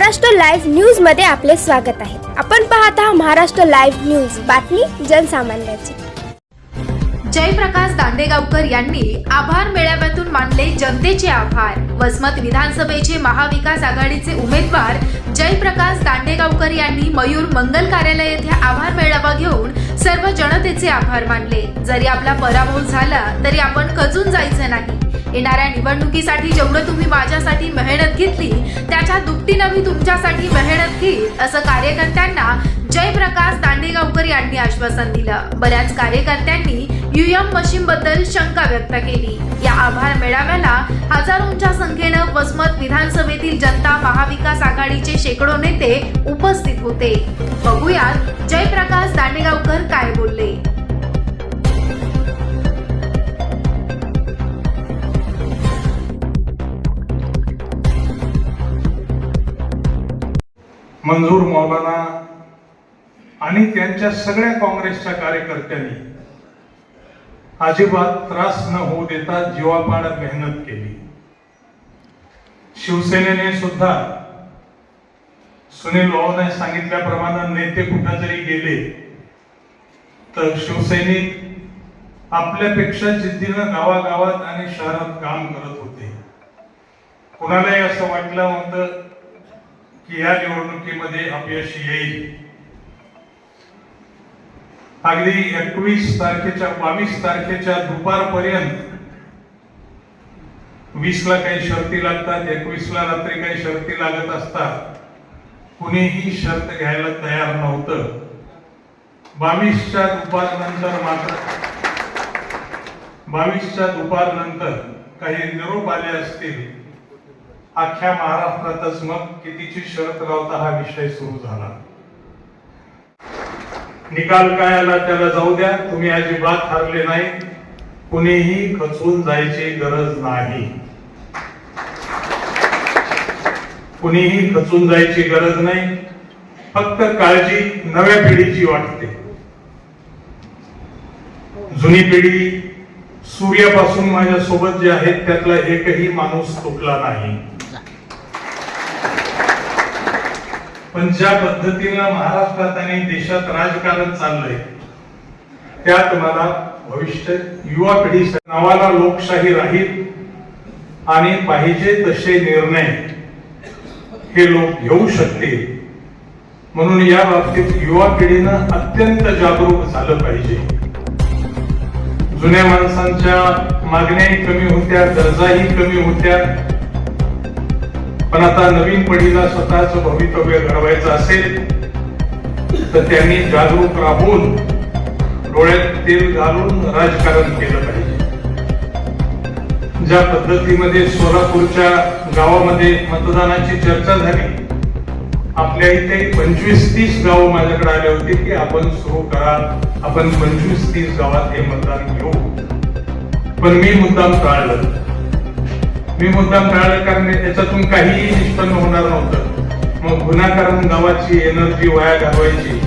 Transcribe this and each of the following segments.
Maharashtra live न्यूजमध्ये आपले स्वागत आहे. आपण पाहत आहात महाराष्ट्र लाईव्ह न्यूज. बातमी जनसामान्याची. जयप्रकाश दांडेगावकर यांनी आभार मेळाव्यातून मानले जनतेचे आभार. वसमत विधानसभेचे महाविकास आघाडीचे उमेदवार जयप्रकाश दांडेगावकर यांनी मयूर मंगल कार्यालय येथे आभार मेळावा घेऊन सर्व जनतेचे आभार मानले. जरी आपला पराभव झाला तरी आपण खचून जायचं नाही. येणाऱ्या निवडणुकीसाठी जेवढं तुम्ही माझ्यासाठी मेहनत घेतली त्याच्या दुपटीनं मी तुमच्यासाठी मेहनत घेईल असं कार्यकर्त्यांना जयप्रकाश दांडेगावकर यांनी आश्वासन दिलं. बऱ्याच कार्यकर्त्यांनी युएम मशीन बद्दल शंका व्यक्त केली. या आभार मेळाव्याला हजारोंच्या संख्येनं वसमत विधानसभेतील जनता महाविकास आघाडीचे शेकडो नेते उपस्थित होते. बघूयात जयप्रकाश दांडेगावकर काय बोलले. मंजूर मौलाना आणि त्यांच्या सगळ्या काँग्रेसच्या कार्यकर्त्यांनी अजिबात त्रास न होऊ देता जीवापाड मेहनत केली. शिवसेनेने सुद्धा सुनील ओवने सांगितल्याप्रमाणे नेते कुठं जरी गेले. तर शिवसैनिक आपल्यापेक्षा जिद्दीनं गावागावात आणि शहरात काम करत होते. कुणालाही असं वाटलं होतं की या निवडणुकीमध्ये अपयश येईल. अगदी एकवीस तारखेच्या बावीस तारखेच्या दुपारपर्यंत वीस ला काही शर्ती लागतात एकवीस ला रात्री काही शर्ती लागत असतात. कुणीही शर्त घ्यायला तयार नव्हतं. बावीसच्या दुपारनंतर मात्र बावीसच्या दुपारनंतर काही निरोप आले असतील. अख्ख्या महाराष्ट्रातच मग कितीची शरत लावता हा विषय सुरू झाला. निकाल काय आला त्याला जाऊ द्या तुम्ही अजिबात हरले नाही. कुणीही खचून जायची गरज नाही. कुणीही खचून जायची गरज नाही. फक्त काळजी नव्या पिढीची वाटते. जुनी पिढी सूर्यापासून माझ्या सोबत जे आहेत त्यातला एकही माणूस तुटला नाही. पण ज्या पद्धतीनं महाराष्ट्रात आणि देशात राजकारण चाललंय त्यात मला भविष्य युवा पिढी नावाला लोकशाही राहील आणि पाहिजे तसे निर्णय हे लोक घेऊ शकतील. म्हणून या बाबतीत युवा पिढीनं अत्यंत जागरूक झालं पाहिजे. जुन्या माणसांच्या मागण्याही कमी होत्या गरजाही कमी होत्या. पण आता नवीन पिढीला स्वतःच भवितव्य घडवायचं असेल तर त्यांनी जागरूक राहून डोळ्यात तेल घालून राजकारण केलं पाहिजे. ज्या पद्धतीमध्ये सोलापूरच्या गावामध्ये मतदानाची चर्चा झाली आपल्या इथे पंचवीस तीस गावं माझ्याकडे आले होते की आपण सुरू करा. आपण पंचवीस तीस गावात हे मतदान घेऊ. पण मी मुद्दाम टाळलं. मी मुद्दाम टाळलं कारण त्याच्यातून काहीही निष्पन्न होणार नव्हतं. मग गुन्हाकारण गावाची एनर्जी वाया घालवायची.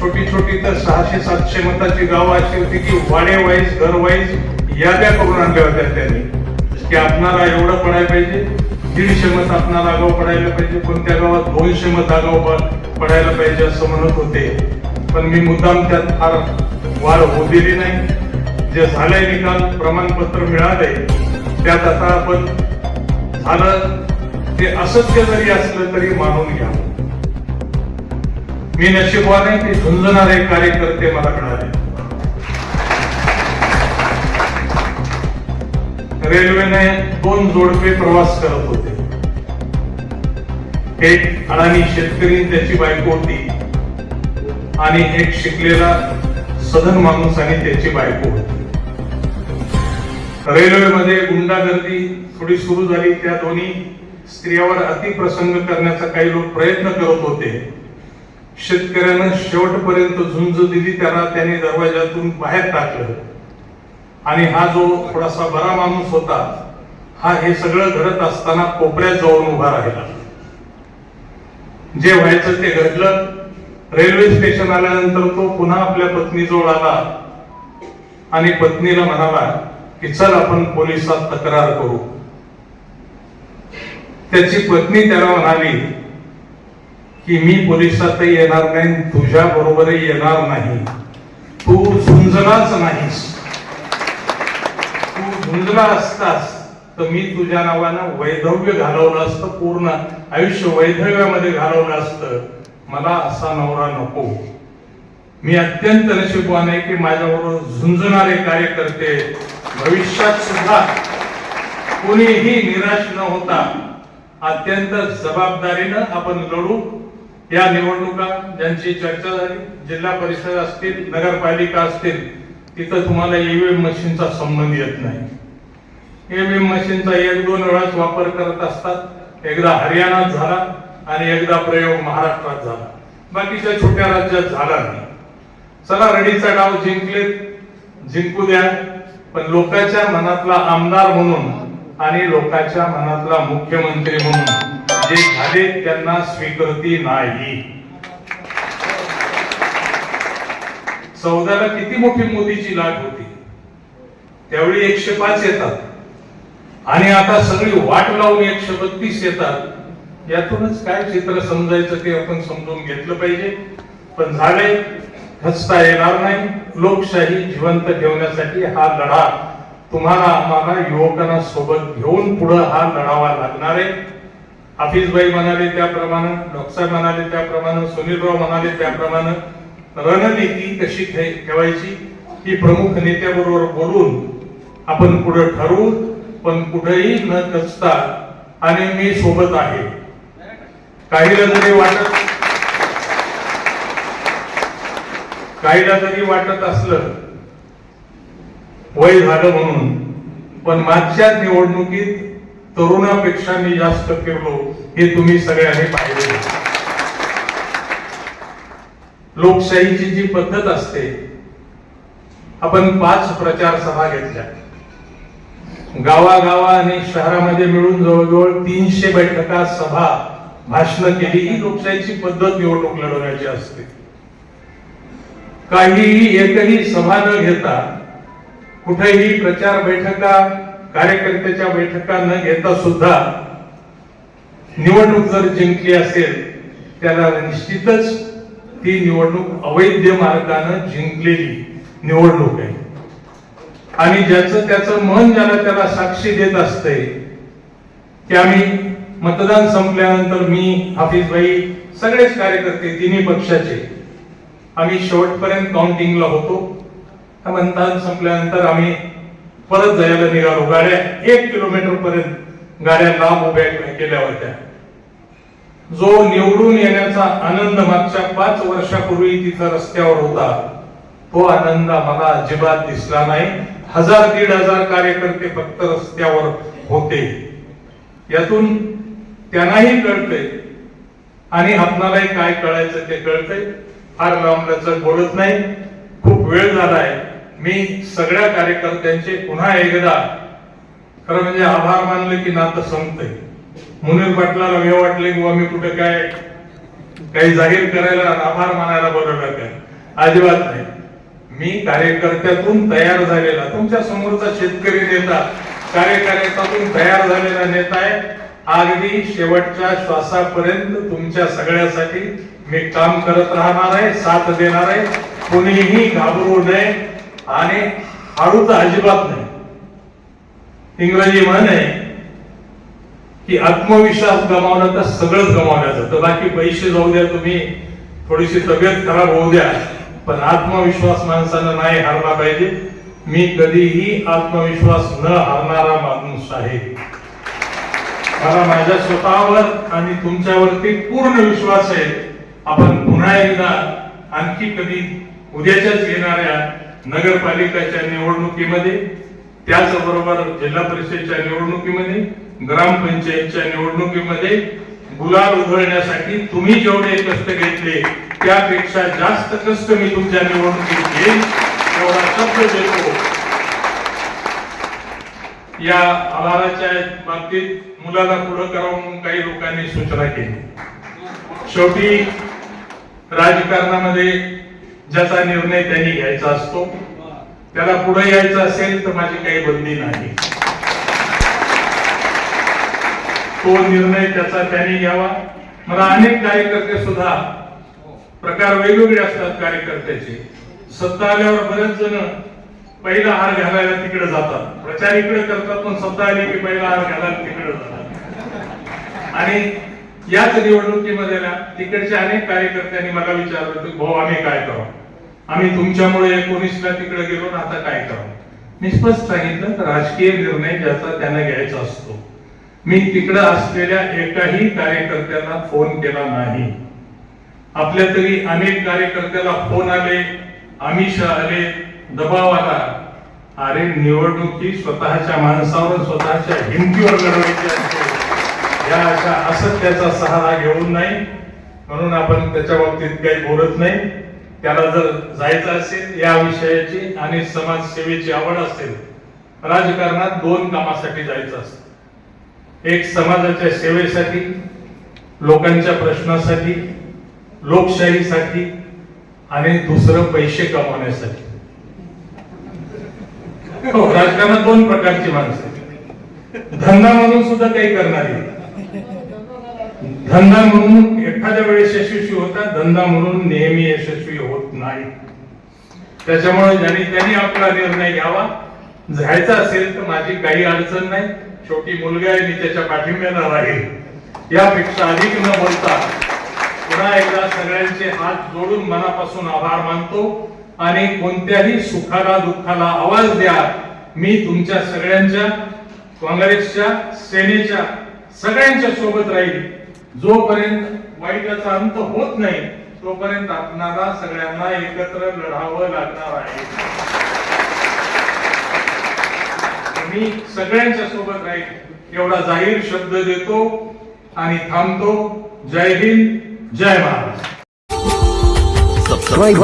छोटी छोटी तर सहाशे सातशे मताची गावं अशी होती की वाडे वाईज घर वाईज याद्या करून आणल्या होत्या त्यांनी. की आपणाला एवढं पडायला पाहिजे. दीडशे मत आपणाला आगाव पडायला पाहिजे कोणत्या गावात दोनशे मत आगाव पडायला पाहिजे असं म्हणत होते. पण मी मुद्दाम त्यात फार वाढ होऊ दिली नाही. जे झालंय निकाल प्रमाणपत्र मिळालंय त्यात आता आपण झालं ते असत्य जरी असलं तरी मानून घ्या. मी नशीबवाने ते झुंजणारे कार्यकर्ते मला मिळाले. रेल्वेने दोन जोडपे प्रवास करत होते. एक अडाणी शेतकरी त्याची बायको होती. आणि एक शिकलेला सधन माणूस आणि त्याची बायको होती. रेल्वेमध्ये गुंडागर्दी थोडी सुरू झाली. त्या दोन्ही स्त्रियावर अतिप्रसंग करण्याचा काही लोक प्रयत्न करत होते. शेतकऱ्यानं शेवटपर्यंत झुंज दिली. त्याला त्याने दरवाजातून बाहेर टाकलं. आणि हा जो थोडासा बरा माणूस होता हा हे सगळं घडत असताना कोपऱ्यात जाऊन उभा राहिला. जे व्हायचं ते घडलं. रेल्वे स्टेशन आल्यानंतर तो पुन्हा आपल्या पत्नीजवळ आला आणि पत्नीला म्हणाला की चल आपण पोलिसात तक्रार करू. त्याची पत्नी त्याला म्हणाली की मी पोलिसातही येणार नाही तुझ्या बरोबरही येणार नाही. तू झुंजलाच नाहीस. झुंजला असतास तर मी तुझ्या नावानं वैधव्य घालवलं असतं पूर्ण आयुष्य वैधव्यामध्ये घालवलं असतं. मला असा नवरा नको. मी अत्यंत नशीबवान आहे की माझ्याबरोबर झुंजणारे कार्यकर्ते भविष्यात सुद्धा कोणीही निराश न होता अत्यंत जबाबदारीनं आपण लढू. या निवडणुका ज्यांची चर्चा झाली जिल्हा परिषद असतील नगरपालिका असतील तिथं तुम्हाला ईव्हीएम मशीनचा संबंध येत नाही. ईव्हीएम मशीनचा एक दोन वेळाच वापर करत असतात. एकदा हरियाणात झाला आणि एकदा प्रयोग महाराष्ट्रात झाला. बाकीच्या छोट्या राज्यात झाला नाही. चला रडीचा डाव जिंकले जिंकू द्या. पण लोकांच्या मनातला आमदार म्हणून आणि लोकांच्या मनातला मुख्यमंत्री म्हणून जे झाले त्यांना स्वीकृती नाही. चौदाला किती मोठी मोदीची लाट होती. त्यावेळी एकशे पाच येतात. आणि आता सगळी वाट लावून एकशे बत्तीस येतात. यातूनच काय चित्र समजायचं ते आपण समजून घेतलं पाहिजे. पण झाले खचता येणार नाही. लोकशाही जिवंत ठेवण्यासाठी हा लढा तुम्हाला आम्हाला युवकांना सोबत घेऊन पुढे हा लढावा लागणार आहे. हाफिजबाई म्हणाले त्याप्रमाणे डॉक्टर म्हणाले त्याप्रमाणे सुनीलराव म्हणाले त्याप्रमाणे रणनीती कशी ठे- ठेवायची? ही प्रमुख नेत्याबरोबर बोलून आपण पुढे ठरवू. पण कुठेही न कचता आणि मी सोबत आहे. काहीला जरी वाटत काहीला जरी वाटत असलं वय झालं म्हणून. पण मागच्या निवडणुकीत तरुणापेक्षा मी जास्त फिरलो हे तुम्ही सगळ्यांनी पाहिले लोकशाहीची जी पद्धत असते आपण पाच प्रचार सभा घेतल्या. गावागावा आणि शहरामध्ये मिळून जवळजवळ तीनशे बैठका सभा भाषण केली. ही लोकशाहीची पद्धत निवडणूक लढवण्याची असते. काहीही एकही सभा न घेता कुठेही प्रचार बैठका कार्यकर्त्याच्या बैठका न घेता सुद्धा निवडणूक जर जिंकली असेल त्याला निश्चितच ती निवडणूक अवैध मार्गाने जिंकलेली निवडणूक आहे. आणि ज्याचं त्याचं मन ज्याला त्याला साक्षी देत असते की आम्ही मतदान संपल्यानंतर मी हाफिजभाई सगळेच कार्यकर्ते तिन्ही पक्षाचे आम्ही शेवटपर्यंत काउंटिंगला होतो. मतदान संपल्यानंतर आम्ही परत जायला निघालो. गाड्या एक किलोमीटर पर्यंत गाड्या लांब उभ्या केल्या होत्या जो निवडून येण्याचा आनंद मागच्या पाच वर्षापूर्वी तिथं रस्त्यावर होता तो आनंद मला अजिबात दिसला नाही. हजार दीड हजार कार्यकर्ते फक्त रस्त्यावर होते. यातून त्यांनाही कळतंय. आणि आपणालाही काय कळायचं ते कळतंय. फार लांबल्याचं बोलत नाही. खूप वेळ झालाय. मी सगळ्या कार्यकर्त्यांचे पुन्हा एकदा खरं म्हणजे आभार मानले की नातं संपतंय. मुनीर पाटलाला हे वाटले किंवा मी कुठे काय काही जाहीर करायला आभार मानायला बोलवलं काय? अजिबात नाही. मी कार्यकर्त्यातून तयार झालेला तुमच्या समोरचा शेतकरी नेता कार्यकर्त्यातून तयार झालेला नेता आहे. अगदी शेवटच्या श्वासापर्यंत तुमच्या सगळ्यासाठी मी काम करत राहणार आहे साथ देणार आहे. कोणीही घाबरू नये आणि हारू तर अजिबात नाही. इंग्रजी म्हण आहे की आत्मविश्वास गमावणं तर सगळंच गमावलं जातं. बाकी पैसे जाऊ द्या तुम्ही थोडीशी तब्येत खराब होऊ द्या. पण आत्मविश्वास माणसानं नाही हारला पाहिजे. मी कधीही आत्मविश्वास न हारणारा माणूस आहे. मला माझ्या स्वतःवर आणि तुमच्यावरती पूर्ण विश्वास आहे. आपण पुन्हा एकदा आणखी कधी उद्याच्याच येणाऱ्या नगरपालिकाच्या निवडणुकीमध्ये त्याचबरोबर जिल्हा परिषदेच्या निवडणुकीमध्ये ग्रामपंचायतच्या निवडणुकीमध्ये गुलाल उधळण्यासाठी तुम्ही जेवढे कष्ट घेतले त्यापेक्षा जास्त कष्ट मी तुमच्या निवडणुकीत घेईन एवढा शब्द देतो. या आभाराच्या बाबतीत मुलाला पुढं करावं म्हणून काही लोकांनी सूचना केली. शेवटी राजकारणामध्ये ज्याचा निर्णय त्यांनी घ्यायचा असतो त्याला पुढे यायचं असेल तर माझी काही बंदी नाही. तो निर्णय त्याचा त्याने घ्यावा? मला अनेक कार्यकर्ते सुद्धा प्रकार वेगवेगळे असतात कार्यकर्त्याचे. सत्ता आल्यावर बरेच जण पहिला हार घालायला तिकडे जातात. प्रचार इकडे करतात पण सत्ता आली की पहिला हार घालायला तिकडे जातात. आणि याच निवडणुकीमध्ये ना तिकडच्या अनेक कार्यकर्त्यांनी मला विचारलं होतं भाऊ आम्ही काय करू? आम्ही तुमच्यामुळे एकोणीसला तिकडे गेलो ना आता काय करू? मी स्पष्ट सांगितलं राजकीय निर्णय ज्याचा त्यांना घ्यायचा असतो. मी तिकडं असलेल्या एकाही कार्यकर्त्यांना फोन केला नाही. आपल्या तरी अनेक कार्यकर्त्याला फोन आले आमिष आले दबाव आला. अरे निवडणुकी स्वतःच्या माणसावर स्वतःच्या हिमतीवर लढवायची असते. या अशा असत्याचा सहारा घेऊन नाही म्हणून आपण त्याच्या बाबतीत काही बोलत नाही. त्याला जर जायचं असेल या विषयाची आणि समाजसेवेची आवड असेल राजकारणात दोन कामासाठी जायचं असतं. एक समाजाच्या सेवेसाठी लोकांच्या प्रश्नासाठी लोकशाहीसाठी आणि दुसरं पैसे कमावण्यासाठी. हो राजकारणात दोन प्रकारची माणसं आहेत. धंदा म्हणून सुद्धा काही करणारी धंदा म्हणून एखाद्या वेळेस यशस्वी होता धंदा म्हणून नेहमी यशस्वी होत नाही त्याच्यामुळे ज्यांनी त्यांनी आपला निर्णय घ्यावा जायचं असेल तर माझी काही अडचण नाही. छोटी मुलगा आहे मी त्याच्या पाठिंब्याला राहील. यापेक्षा अधिक न बोलता पुन्हा एकदा सगळ्यांचे हात जोडून मनापासून आभार मानतो. आणि कोणत्याही सुखाला दुःखाला आवाज द्या. मी तुमच्या सगळ्यांच्या काँग्रेसच्या सेनेच्या सगळ्यांच्या सोबत राहील. जोपर्यंत वाईटाचा अंत होत नाही तोपर्यंत आपणाला सगळ्यांना एकत्र लढावं लागणार आहे. मी सगळ्यांच्या सोबत राहील. एवढा जाहीर शब्द देतो आणि थांबतो. जय हिंद जय महाराज सबस्क्राईब